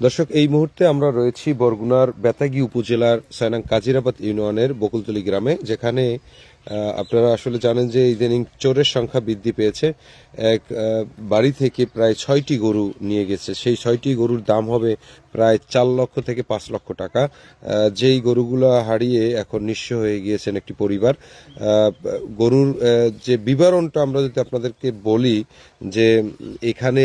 দর্শক এই মুহূর্তে আমরা রয়েছি বরগুনার বেতাগি উপজেলার সায়নাং কাজিরাবাদ ইউনিয়নের বকুলতলি গ্রামে যেখানে আপনারা আসলে জানেন যে ইদানিং চোরের সংখ্যা বৃদ্ধি পেয়েছে। এক বাড়ি থেকে প্রায় ছয়টি গরু নিয়ে গেছে। সেই ছয়টি গরুর দাম হবে প্রায় চার লক্ষ থেকে পাঁচ লক্ষ টাকা। যেই গরুগুলো হারিয়ে এখন নিঃস্ব হয়ে গিয়েছেন একটি পরিবার গরুর যে বিবরণটা আমরা যদি আপনাদেরকে বলি যে এখানে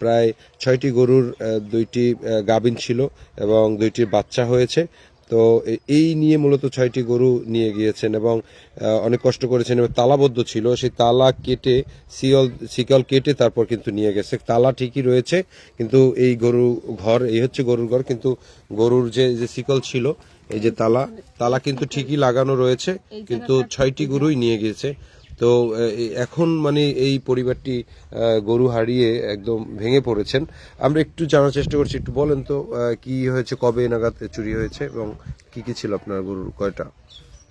প্রায় ছয়টি গরুর দুইটি গাভীন ছিল এবং দুইটির বাচ্চা হয়েছে। তো এই নিয়ে মূলত ছয়টি গরু নিয়ে গিয়েছেন এবং অনেক কষ্ট করেছেন। এবং তালাবদ্ধ ছিল। সেই তালা কেটে শিকল শিকল কেটে তারপর কিন্তু নিয়ে গেছে। তালা ঠিকই রয়েছে কিন্তু এই গরু ঘর এই হচ্ছে গরুর ঘর কিন্তু গরুর যে যে শিকল ছিল এই যে তালা তালা কিন্তু ঠিকই লাগানো রয়েছে কিন্তু ছয়টি গরুই নিয়ে গিয়েছে। তো এখন মানে এই পরিবারটি গরু হারিয়ে একদম ভেঙে পড়েছেন। আমরা একটু জানার চেষ্টা করছি, একটু বলেন তো কি হয়েছে, কবে নাগাদ চুরি হয়েছে এবং কি কি ছিল আপনার গরুর কয়টা?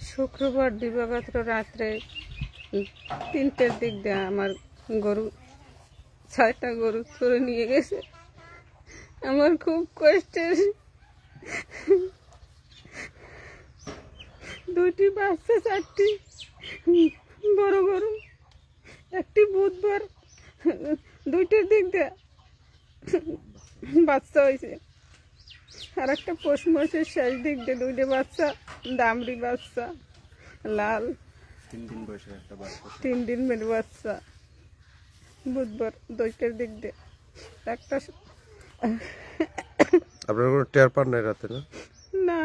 শুক্রবার দিবাগত রাত্রে তিনটের দিক দিয়ে আমার গরু, ছয়টা গরু চুরে নিয়ে গেছে। আমার খুব কষ্টের। দুটি বাচ্চা, চারটি বড় গরু একটি বুধবার। দুইটার দিক দিয়ে বাচ্চা হয়েছে। আর একটা পৌষ মাসের শেষ দিক দিয়ে দুইটা বাচ্চা দামড়ি বাচ্চা লাল। তিন দিন মেরে বাচ্চা। বুধবার দুইটার দিক দিয়ে। একটা আপনার কোনো টের পান নাই রাতে না? না।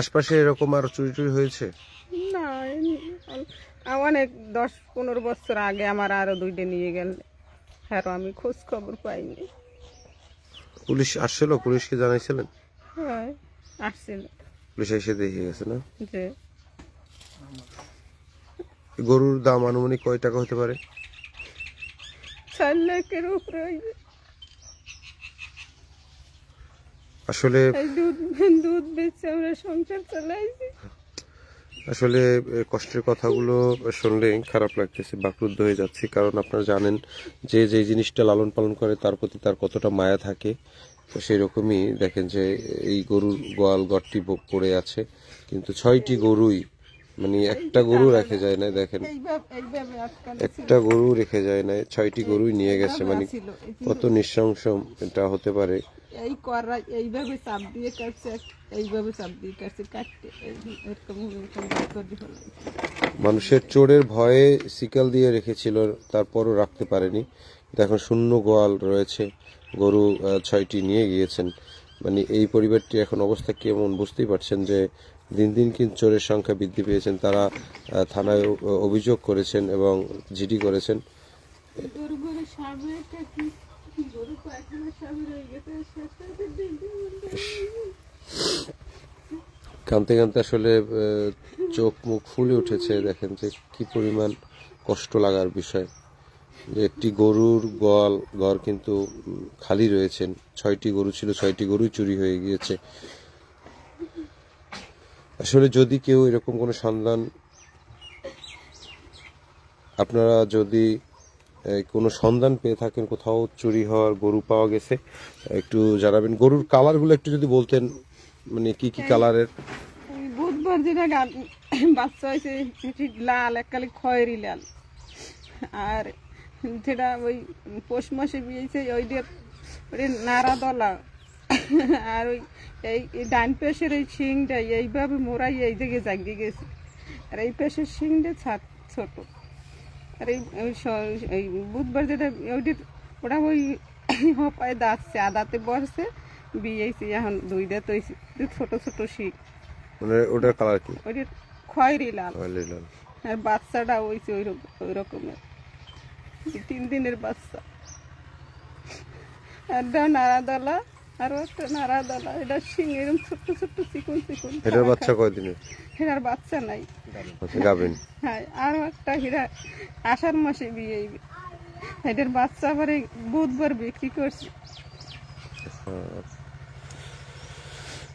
আশপাশে এরকম আর চুরি টুরি হয়েছে? না এমনি- আ- অনেক দশ পনেরো বছর আগে আমার আরও দুইটা নিয়ে গেল। আর আমি খোঁজ খবর পাইনি। পুলিশ আসছিল? পুলিশকে জানাইছিলেন? হয় আসছিল। পুলিশ এসে দেখে গেছে না? যে গরুর দাম আনুমানিক কয় টাকা হতে পারে? চার লাখের উপরে আসলে দুধ দুধ বেচে আমরা সংসার চালাইছি। আসলে কষ্টের কথাগুলো শুনলে খারাপ লাগতেছে বাকরুদ্ধ হয়ে যাচ্ছে। কারণ আপনারা জানেন যে যে জিনিসটা লালন পালন করে তার প্রতি তার কতটা মায়া থাকে তো সেই রকমই দেখেন যে এই গরুর গোয়াল গড়টি ব- পড়ে আছে। কিন্তু ছয়টি গরুই মানে একটা গরু রেখে যায় না দেখেন। একটা গরু রেখে যায় না ছয়টি গরুই নিয়ে গেছে মানে কত নৃশংস এটা হতে পারে। এই করা এইভাবে চাপ দিয়ে কাটছে এইভাবে চাপ দিয়ে কাটছে কাটতে এরকম করে। মানুষের চোরের ভয়ে সিকাল দিয়ে রেখেছিল তারপরও রাখতে পারেনি। এখন শূন্য গোয়াল রয়েছে গরু ছয়টি নিয়ে গিয়েছেন। মানে এই পরিবারটি এখন অবস্থা কেমন বুঝতেই পারছেন যে দিন দিন কিন্তু চোরের সংখ্যা বৃদ্ধি পেয়েছেন। তারা থানায় অভিযোগ করেছেন এবং জিডি করেছেন। গরু গরু সামনে একটা কি গরু পায়খানা সামনে রয়ে গেছে শেষে দেখতে কানতে কানতে আসলে চোখ মুখ ফুলে উঠেছে, দেখেন যে কি পরিমাণ কষ্ট লাগার বিষয়। যে একটি গরুর গোয়াল ঘর কিন্তু খালি রয়েছেন ছয়টি গরু ছিল, ছয়টি গরুই চুরি হয়ে গিয়েছে। আসলে যদি কেউ এরকম কোনো সন্ধান, আপনারা যদি কোনো সন্ধান পেয়ে থাকেন কোথাও চুরি হওয়ার গরু পাওয়া গেছে। একটু জানাবেন গরুর কালারগুলো একটু যদি বলতেন মানে কি কি কালারের? ওই বুধবার যেটা বাচ্চা হয়েছে সেটি লাল এককালে খয়েরি লাল। আর যেটা ওই পৌষ মাসে বিয়েছে ওইটা ওই নাড়া দলা। আর ওই এই ডান পেশের এই শিংটা এইভাবে মোড়াই এই দিকে জাগিয়ে গেছে। আর এই পেশের শিংটা ছাট ছোট। আর এই বুধবার যেটা ওইটা ওটা ওই হপায় দাঁতছে আদাতে বসছে বিয়েছি এখন দুই দাঁত হয়েছে ছোট ছোট শিং মানে ওটার কালার কি? ওইটা খয়েরি লাল। লাল। আর বাচ্চাটা হয়েছে ওই ওই রকমের। তিন দিনের বাচ্চা। আর একটা নাড়াদলা আরও একটা নাড়াদলা এটা শিং এরকম ছোট্ট ছোট্ট চিকুন চিকুন। এটার বাচ্চা কয়দিনের হেরার বাচ্চা নাই। আচ্ছা গাবেন হ্যাঁ আরও একটা হীরা আষাঢ় মাসে বিয়ে। এটার বাচ্চা আবার বুধবার বিক্রি করছে।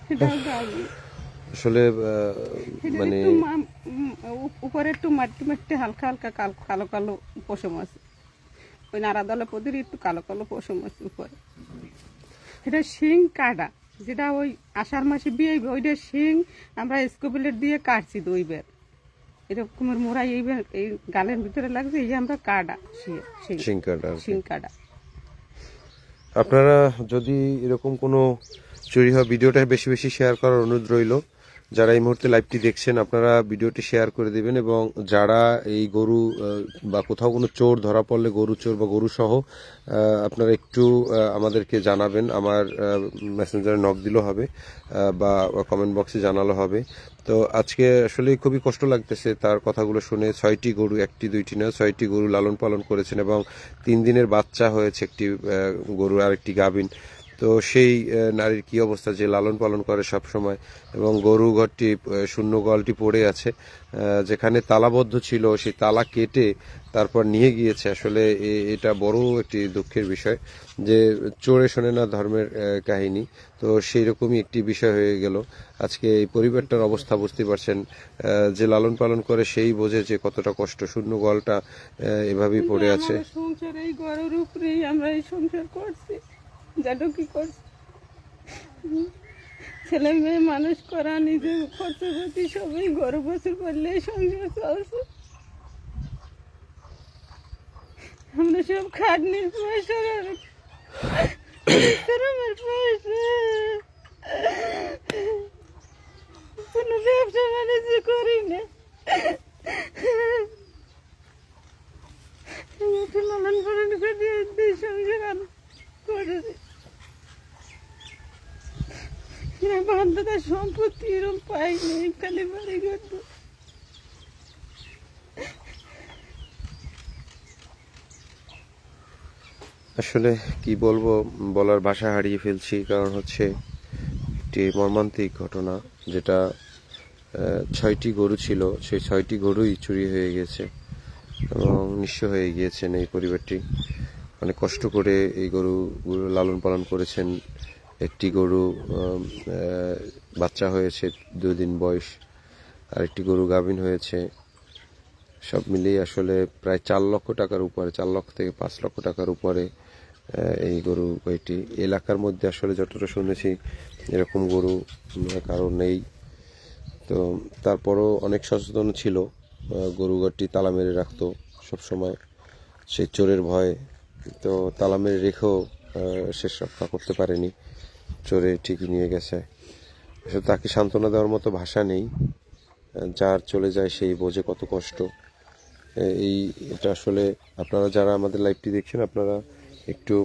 এটাও গাবি আসলে মানে একটু মা- উপরে একটু মাটি মাটি হালকা হালকা কাল- কালো পশম আছে। ওই নাড়া দলে পদের একটু কালো কালো পশম আছে উপরে। এটা শিং কাটা যেটা ওই আষাঢ় মাসে বিয়ে ওইটা শিং আমরা স্কোপিলেট দিয়ে কাটছি দুই বের এরকমের মোড়া এই এই গালের ভিতরে লাগছে এই যে আমরা কাটা শিং কাটা শিং কাটা। আপনারা যদি এরকম কোনো চুরি হওয়া ভিডিওটা বেশি বেশি শেয়ার করার অনুরোধ রইল যারা এই মুহূর্তে লাইভটি দেখছেন, আপনারা ভিডিওটি শেয়ার করে দিবেন এবং যারা এই গরু বা কোথাও কোনো চোর ধরা পড়লে গরু চোর বা গরু সহ আপনারা একটু আমাদেরকে জানাবেন। আমার মেসেঞ্জারে নক দিলেও হবে বা কমেন্ট বক্সে জানালো হবে। তো আজকে আসলে খুবই কষ্ট লাগতেছে তার কথাগুলো শুনে। ছয়টি গরু, একটি, দুইটি নয়, ছয়টি গরু লালন পালন করেছেন এবং তিন দিনের বাচ্চা হয়েছে একটি গরু আর একটি গাভিন। তো সেই নারীর কি অবস্থা যে লালন পালন করে সব সময় এবং গরু ঘরটি শূন্য গলটি পড়ে আছে যেখানে তালাবদ্ধ ছিল সেই তালা কেটে তারপর নিয়ে গিয়েছে। আসলে এটা বড় একটি দুঃখের বিষয় যে চোরে শোনে না ধর্মের কাহিনী। তো সেই রকমই একটি বিষয় হয়ে গেল। আজকে এই পরিবারটার অবস্থা বুঝতে পারছেন যে লালন পালন করে সেই বোঝে যে কতটা কষ্ট। শূন্য গলটা এভাবেই পড়ে আছে। সংসার এই গরুর উপরেই আমরা এই সংসার করছি। যেটা কি করছি ছেলে মেয়ে মানুষ করা, নিজে খরচ পাতি সবই গরু বছর করলে সংসার চলছে। আমরা সব খাটনির পয়সা পরিশ্রমের পয়সা। কোনো ব্যবসা বাণিজ্য করি না একটু লালন পালন করে দিয়ে সংসার আর করেছি বান্ধবতার সম্পত্তি এরকম পাই নেই খালি বাড়ি করতো আসলে কি বলব, বলার ভাষা হারিয়ে ফেলছি, কারণ হচ্ছে একটি মর্মান্তিক ঘটনা, যেটা ছয়টি গরু ছিল, সেই ছয়টি গরুই চুরি হয়ে গেছে এবং নিঃস্ব হয়ে গিয়েছেন এই পরিবারটি। অনেক কষ্ট করে এই গরুগুলো লালন পালন করেছেন একটি গরু বাচ্চা হয়েছে, দুদিন বয়স আরেকটি গরু গাভিন হয়েছে। সব মিলিয়ে আসলে প্রায় চার লক্ষ টাকার উপরে, চার লক্ষ থেকে পাঁচ লক্ষ টাকার উপরে এই গরু এটি এলাকার মধ্যে আসলে যতটা শুনেছি, এরকম গরু কারও নেই। তো তারপরও অনেক সচেতন ছিল গরু ঘরটি তালা মেরে রাখতো সবসময়, সেই চোরের ভয়ে। তো তালা মেরে রেখেও শেষ রক্ষা করতে পারেনি। চোরে ঠিকই নিয়ে গেছে। আসলে তাকে সান্ত্বনা দেওয়ার মতো ভাষা নেই। যার চলে যায় সেই বোঝে কত কষ্ট। এই, এটা আসলে আপনারা যারা আমাদের লাইভটি দেখছেন, আপনারা একটু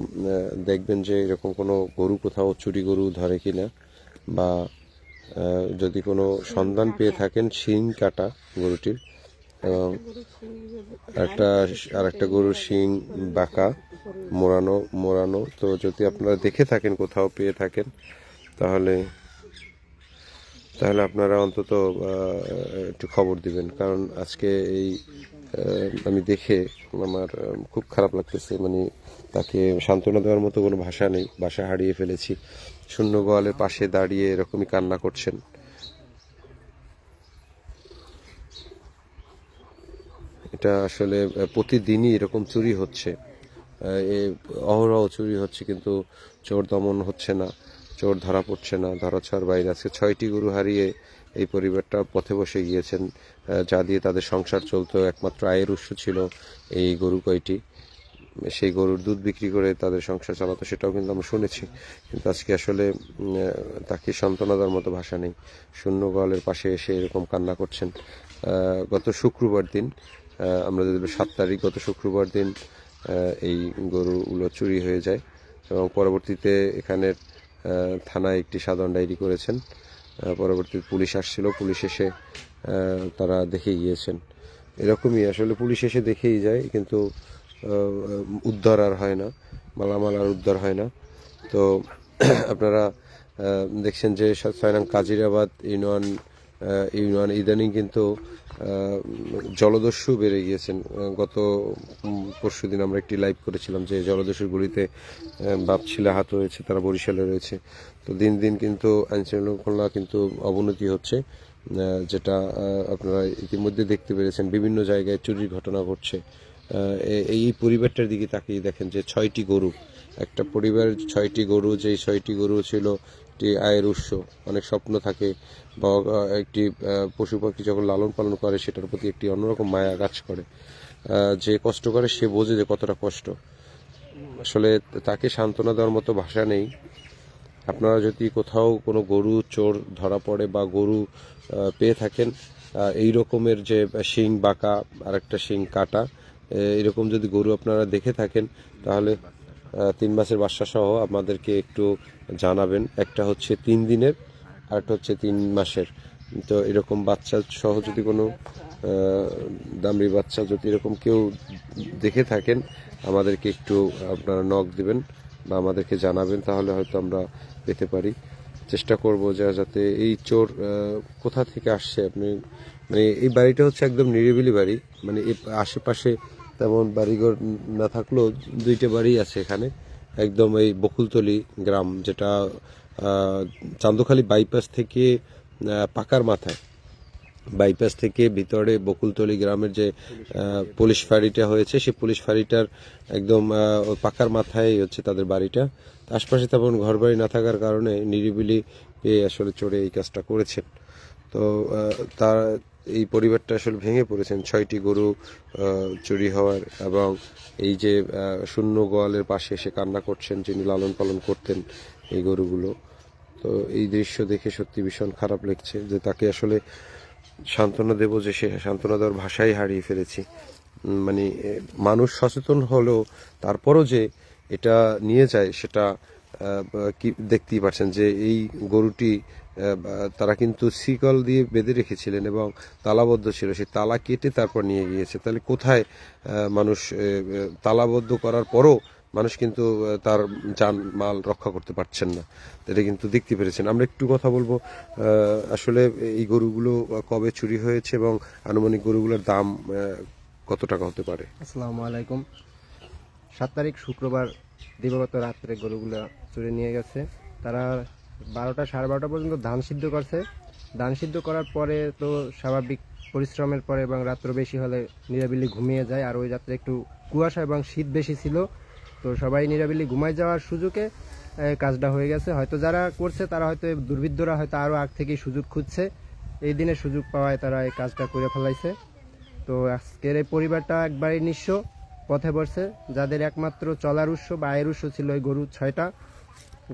দেখবেন যে এরকম কোনো গরু কোথাও চুরি গরু ধরে কিনা বা যদি কোনো সন্ধান পেয়ে থাকেন শিং কাটা গরুটির এবং একটা আর একটা গরুর শিং, বাঁকা, মোড়ানো মোড়ানো। তো যদি আপনারা দেখে থাকেন, কোথাও পেয়ে থাকেন, তাহলে তাহলে আপনারা অন্তত একটু খবর দিবেন। কারণ আজকে এই আমি দেখে আমার খুব খারাপ লাগতেছে। মানে তাকে সান্ত্বনা দেওয়ার মতো কোনো ভাষা নেই। ভাষা হারিয়ে ফেলেছি। শূন্য গোয়ালের পাশে দাঁড়িয়ে এরকমই কান্না করছেন। এটা আসলে প্রতিদিনই এরকম চুরি হচ্ছে। অহরহ চুরি হচ্ছে কিন্তু চোর দমন হচ্ছে না, চোর ধরা পড়ছে না ধরা ছোঁয়ার বাইরে। আজকে ছয়টি গরু হারিয়ে এই পরিবারটা পথে বসে গিয়েছেন যা দিয়ে তাদের সংসার চলতো। একমাত্র আয়ের উৎস ছিল এই গরু কয়টি। সেই গরুর দুধ বিক্রি করে তাদের সংসার চালাতো, সেটাও কিন্তু আমরা শুনেছি। কিন্তু আজকে আসলে তাকে সান্ত্বনা দেওয়ার মতো ভাষা নেই। শূন্য গলের পাশে এসে এরকম কান্না করছেন। গত শুক্রবার দিন আমরা যদি সাত তারিখ গত শুক্রবার দিন এই গরুগুলো চুরি হয়ে যায় এবং পরবর্তীতে এখানের থানায় একটি সাধারণ ডায়েরি করেছেন। আহ, পরবর্তীতে পুলিশ আসছিল পুলিশ এসে তারা দেখে গিয়েছেন। এরকমই আসলে পুলিশ এসে দেখেই যায় কিন্তু উদ্ধার আর হয় না মালামাল আর উদ্ধার হয় না। তো আপনারা দেখছেন যে ছয় কাজিরাবাদ ইউনিয়ন ইউনিয়ন ইদানিং কিন্তু জলদস্যু বেড়ে গিয়েছেন। গত পরশু দিন আমরা একটি লাইভ করেছিলাম যে জলদস্যুর গুলিতে আহ, বাপ ছেলে হাত হয়েছে তারা বরিশালে রয়েছে। তো দিন দিন কিন্তু আইন শৃঙ্খলা কিন্তু অবনতি হচ্ছে যেটা আপনারা ইতিমধ্যে দেখতে পেরেছেন। বিভিন্ন জায়গায় চুরির ঘটনা ঘটছে। এই পরিবারটার দিকে তাকিয়ে দেখেন যে ছয়টি গরু একটা পরিবারের ছয়টি গরু যেই ছয়টি গরু ছিল একটি আয়ের উৎস। অনেক স্বপ্ন থাকে। বা একটি পশু পাখি যখন লালন পালন করে, সেটার প্রতি একটি অন্যরকম মায়া কাজ করে। যে কষ্ট করে, সে বোঝে যে কতটা কষ্ট। আসলে তাকে সান্ত্বনা দেওয়ার মতো ভাষা নেই। আপনারা যদি কোথাও কোনো গরু, চোর ধরা পড়ে বা গরু পেয়ে থাকেন এই রকমের যে শিং, বাঁকা আর একটা শিং, কাটা এরকম যদি গরু আপনারা দেখে থাকেন, তাহলে তিন মাসের বাচ্চা সহ আমাদেরকে একটু জানাবেন। একটা হচ্ছে তিন দিনের আর একটা হচ্ছে তিন মাসের। তো এরকম বাচ্চা সহ যদি কোনো দামড়ি বাচ্চা যদি এরকম কেউ দেখে থাকেন, আমাদেরকে একটু আপনারা নক দিবেন বা আমাদেরকে জানাবেন, তাহলে হয়তো আমরা পেতে পারি। চেষ্টা করব যে যাতে এই চোর কোথা থেকে আসছে? আপনি মানে এই বাড়িটা হচ্ছে একদম নিরিবিলি বাড়ি। মানে আশেপাশে তেমন বাড়িঘর না থাকলেও দুইটা বাড়ি আছে এখানে। একদম এই বকুলতলি গ্রাম যেটা চান্দখালি বাইপাস থেকে পাকার মাথায়। বাইপাস থেকে ভিতরে বকুলতলি গ্রামের যে পুলিশ ফাঁড়িটা হয়েছে, সেই পুলিশ ফাঁড়িটার একদম পাকার মাথায় হচ্ছে তাদের বাড়িটা। আশপাশে তেমন ঘরবাড়ি না থাকার কারণে নিরিবিলি পেয়ে আসলে চড়ে এই কাজটা করেছেন। তো তার এই পরিবারটা আসলে ভেঙে পড়েছেন। ছয়টি গরু চুরি হওয়ার এবং এই যে শূন্য গোয়ালের পাশে এসে কান্না করছেন যিনি লালন পালন করতেন এই গরুগুলো। তো এই দৃশ্য দেখে সত্যি ভীষণ খারাপ লাগছে যে তাকে আসলে সান্ত্বনা দেব যে সে সান্ত্বনা দেওয়ার ভাষাই হারিয়ে ফেলেছি। মানে মানুষ সচেতন হলেও তারপরও যে এটা নিয়ে যায় সেটা কি দেখতেই পাচ্ছেন যে এই গরুটি তারা কিন্তু শিকল দিয়ে বেঁধে রেখেছিলেন এবং তালাবদ্ধ ছিল। সেই তালা কেটে তারপর নিয়ে গিয়েছে। তাহলে কোথায় মানুষ তালাবদ্ধ করার পরও মানুষ কিন্তু তার যান, মাল রক্ষা করতে পারছেন না? এটা কিন্তু দেখতে পেরেছেন। আমরা একটু কথা বলব আসলে এই গরুগুলো কবে চুরি হয়েছে এবং আনুমানিক গরুগুলোর দাম কত টাকা হতে পারে? আসসালামু আলাইকুম। সাত তারিখ শুক্রবার দিবাগত রাত্রে গরুগুলো চুরি নিয়ে গেছে। তারা বারোটা সাড়ে বারোটা পর্যন্ত ধান সিদ্ধ করছে। ধান সিদ্ধ করার পরে তো স্বাভাবিক পরিশ্রমের পরে এবং রাত্র বেশি হলে নিরাবিলি ঘুমিয়ে যায়। আর ওই রাত্রে একটু কুয়াশা এবং শীত বেশি ছিল। তো সবাই নিরাবিলি ঘুমায় যাওয়ার সুযোগে কাজটা হয়ে গেছে। হয়তো যারা করছে, তারা হয়তো দুর্বৃত্তরা হয়তো আরও আগ থেকেই সুযোগ খুঁজছে। এই দিনে সুযোগ পাওয়ায় তারা এই কাজটা করে ফেলাইছে। তো আজকের এই পরিবারটা একবারই নিঃস্ব, পথে বসছে যাদের একমাত্র চলার উৎস বা আয়ের উৎস ছিল ওই গরু ছয়টা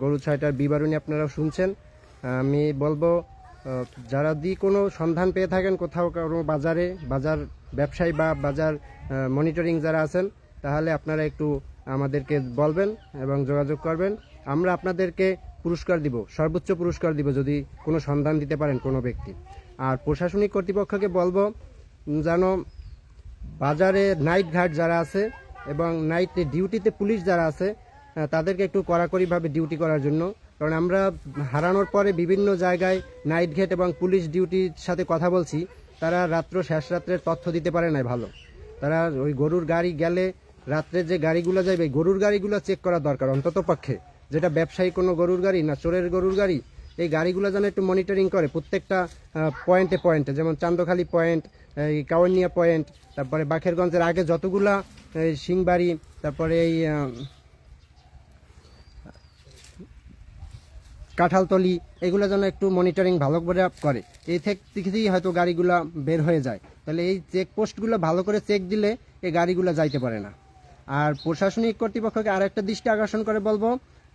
গরু ছয়টার বিবরণী আপনারা শুনছেন। আমি বলব যারা দি কোনো সন্ধান পেয়ে থাকেন কোথাও কোনো বাজারে, বাজার ব্যবসায়ী বা বাজার মনিটরিং যারা আছেন, তাহলে আপনারা একটু আমাদেরকে বলবেন এবং যোগাযোগ করবেন। আমরা আপনাদেরকে পুরস্কার দিব, সর্বোচ্চ পুরস্কার দিব যদি কোনো সন্ধান দিতে পারেন কোনো ব্যক্তি। আর প্রশাসনিক কর্তৃপক্ষকে বলব যেন বাজারে নাইট ঘাট যারা আছে এবং নাইট ডিউটিতে পুলিশ যারা আছে তাদেরকে একটু কড়াকড়িভাবে ডিউটি করার জন্য। কারণ আমরা হারানোর পরে বিভিন্ন জায়গায় নাইট ঘেট এবং পুলিশ ডিউটির সাথে কথা বলছি। তারা রাত্র শেষ রাত্রের তথ্য দিতে পারে না ভালো। তারা ওই গরুর গাড়ি গেলে রাত্রে যে গাড়িগুলো যাবে গরুর গাড়িগুলো চেক করা দরকার অন্তত পক্ষে। যেটা ব্যবসায়ী কোনো গরুর গাড়ি না চোরের গরুর গাড়ি, এই গাড়িগুলো যেন একটু মনিটরিং করে প্রত্যেকটা পয়েন্টে পয়েন্টে যেমন চান্দখালি পয়েন্ট এই কাওয়ানিয়া পয়েন্ট তারপরে বাখেরগঞ্জের আগে যতগুলা, এই সিংবাড়ি তারপরে এই কাঁঠালতলি, এগুলো যেন একটু মনিটরিং ভালো করে করে। এই থেকে থেকেই হয়তো গাড়িগুলো বের হয়ে যায়। তাহলে এই চেকপোস্টগুলো ভালো করে চেক দিলে এই গাড়িগুলো যাইতে পারে না। আর প্রশাসনিক কর্তৃপক্ষকে আর একটা দৃষ্টি আকর্ষণ করে বলব,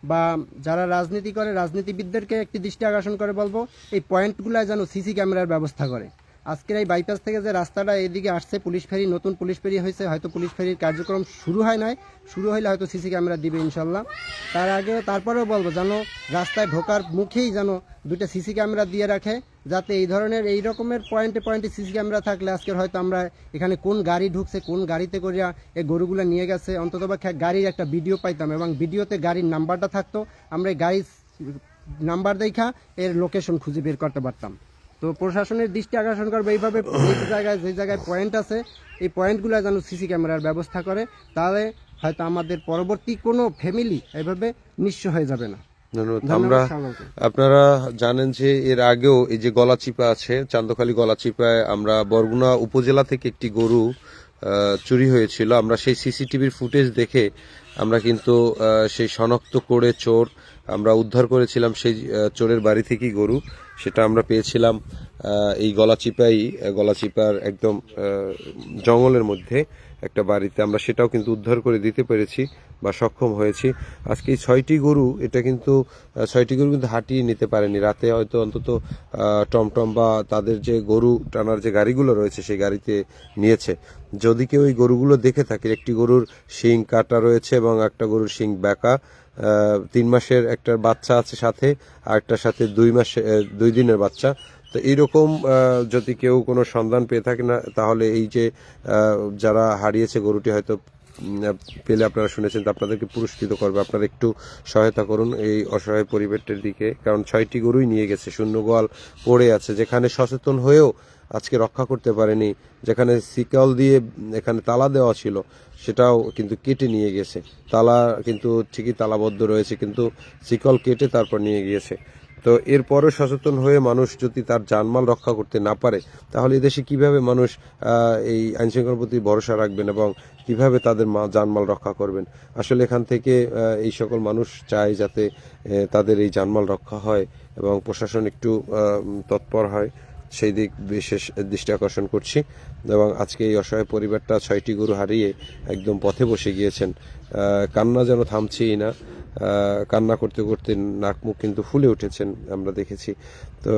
বা যারা রাজনীতি করে, রাজনীতিবিদদেরকে একটি দৃষ্টি আকর্ষণ করে বলব, এই পয়েন্টগুলো যেন সিসি ক্যামেরার ব্যবস্থা করে। আজকের এই বাইপাস থেকে যে রাস্তাটা এদিকে আসছে, পুলিশ ফেরি, নতুন পুলিশ ফেরি হয়েছে, হয়তো পুলিশ ফেরির কার্যক্রম শুরু হয় নাই। শুরু হইলে হয়তো সিসি ক্যামেরা দিবে ইনশাল্লাহ। তার আগে তারপরেও বলব যেন রাস্তায় ঢোকার মুখেই যেন দুইটা সিসি ক্যামেরা দিয়ে রাখে, যাতে এই ধরনের, এই রকমের পয়েন্টে পয়েন্টে সিসি ক্যামেরা থাকলে আজকের হয়তো আমরা এখানে কোন গাড়ি ঢুকছে, কোন গাড়িতে করিয়া এই গরুগুলো নিয়ে গেছে। অন্তত বা গাড়ির একটা ভিডিও পাইতাম এবং ভিডিওতে গাড়ির নাম্বারটা থাকতো। আমরা এই গাড়ির নাম্বার দেখা, এর লোকেশন খুঁজে বের করতে পারতাম। তো প্রশাসনের দৃষ্টি আকর্ষণ করবে এইভাবে এই জায়গায় যে জায়গায় পয়েন্ট আছে এই পয়েন্টগুলো যেন সিসি ক্যামেরার ব্যবস্থা করে তাহলে হয়তো আমাদের পরবর্তী কোনো ফ্যামিলি এইভাবে নিঃস্ব হয়ে যাবে না। আমরা আপনারা জানেন যে এর আগেও এই যে গলাচিপা আছে চান্দখালি গলাচিপায় আমরা বরগুনা উপজেলা থেকে একটি গরু চুরি হয়েছিল। আমরা সেই সিসিটিভির ফুটেজ দেখে আমরা কিন্তু সেই শনাক্ত করে চোর, আমরা উদ্ধার করেছিলাম সেই চোরের বাড়ি থেকেই গরু। সেটা আমরা পেয়েছিলাম এই গলাচিপাই গলাচিপার একদম জঙ্গলের মধ্যে একটা বাড়িতে। আমরা সেটাও কিন্তু উদ্ধার করে দিতে পেরেছি বা সক্ষম হয়েছি। আজকে ছয়টি গরু, এটা কিন্তু ছয়টি গরু কিন্তু হাঁটিয়ে নিতে পারেনি। রাতে হয়তো অন্তত টমটম বা তাদের যে গরু টানার যে গাড়িগুলো রয়েছে, সেই গাড়িতে নিয়েছে। যদি কেউ এই গরুগুলো দেখে থাকে একটি গরুর শিং কাটা রয়েছে এবং একটা গরুর শিং আহ, তিন মাসের একটা বাচ্চা আছে সাথে আর একটার সাথে দুই মাসে দুই দিনের বাচ্চা। তো এইরকম যদি কেউ কোনো সন্ধান পেয়ে থাকে না তাহলে এই যে যারা হারিয়েছে গরুটি হয়তো পেলে আপনারা শুনেছেন আপনাদেরকে পুরস্কৃত করবে। আপনারা একটু সহায়তা করুন এই অসহায় পরিবারটির দিকে কারণ ছয়টি গরুই নিয়ে গেছে শূন্য গোয়াল পড়ে আছে যেখানে সচেতন হয়েও আজকে রক্ষা করতে পারেনি, যেখানে সিকল দিয়ে এখানে তালা দেওয়া ছিল, সেটাও কিন্তু কেটে নিয়ে গেছে। তালা কিন্তু ঠিকই তালাবদ্ধ রয়েছে, কিন্তু শিকল কেটে তারপর নিয়ে গিয়েছে। তো এরপরও সচেতন হয়ে মানুষ যদি তার জানমাল রক্ষা করতে না পারে, তাহলে এদেশে কীভাবে মানুষ এই আইনশৃঙ্খলার প্রতি ভরসা রাখবেন এবং কীভাবে তাদের জানমাল রক্ষা করবেন? আসলে এখান থেকে এই সকল মানুষ চায় যাতে তাদের এই জানমাল রক্ষা হয় এবং প্রশাসন একটু তৎপর হয়। সেই দিক বিশেষ দৃষ্টি আকর্ষণ করছি এবং আজকে এই অসহায় পরিবারটা ছয়টি গরু হারিয়ে একদম পথে বসে গিয়েছেন। কান্না যেন থামছেই না। কান্না করতে করতে নাক মুখ কিন্তু ফুলে উঠেছেন আমরা দেখেছি। তো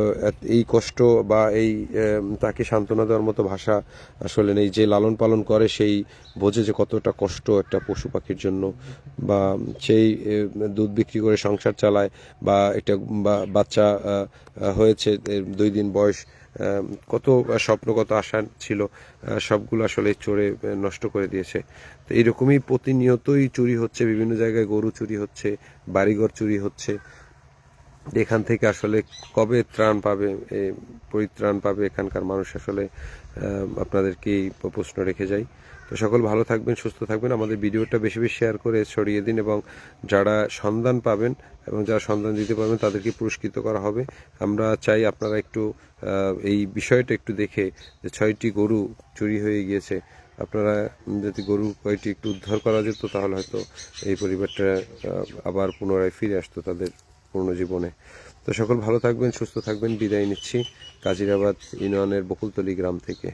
এই কষ্ট বা এই তাকে সান্ত্বনা দেওয়ার মতো ভাষা আসলে নেই। যে লালন পালন করে সেই বোঝে যে কতটা কষ্ট একটা পশু পাখির জন্য বা সেই দুধ বিক্রি করে সংসার চালায় বা একটা বাচ্চা হয়েছে দুই দিন বয়স কত স্বপ্ন কত আশা ছিল সবগুলো আসলে চোরে নষ্ট করে দিয়েছে। তো এইরকমই প্রতিনিয়তই চুরি হচ্ছে বিভিন্ন জায়গায় গরু চুরি হচ্ছে বাড়িঘর চুরি হচ্ছে। এখান থেকে আসলে কবে ত্রাণ পাবে পরিত্রাণ পাবে এখানকার মানুষ আসলে আহ, আপনাদেরকে এই প্রশ্ন রেখে যাই। তো সকল ভালো থাকবেন সুস্থ থাকবেন। আমাদের ভিডিওটা বেশি বেশি শেয়ার করে ছড়িয়ে দিন এবং যারা সন্ধান পাবেন এবং যারা সন্ধান দিতে পারবেন, তাদেরকে পুরস্কৃত করা হবে। আমরা চাই আপনারা একটু এই বিষয়টা একটু দেখে যে ছয়টি গরু চুরি হয়ে গিয়েছে। আপনারা যদি গরু কয়টি একটু উদ্ধার করা যেত, তাহলে হয়তো এই পরিবারটা আবার পুনরায় ফিরে আসতো তাদের পূর্ণ জীবনে। তো সকল ভালো থাকবেন, সুস্থ থাকবেন, বিদায় নিচ্ছি। কাজিরাবাদ ইউনিয়নের বকুলতলি গ্রাম থেকে।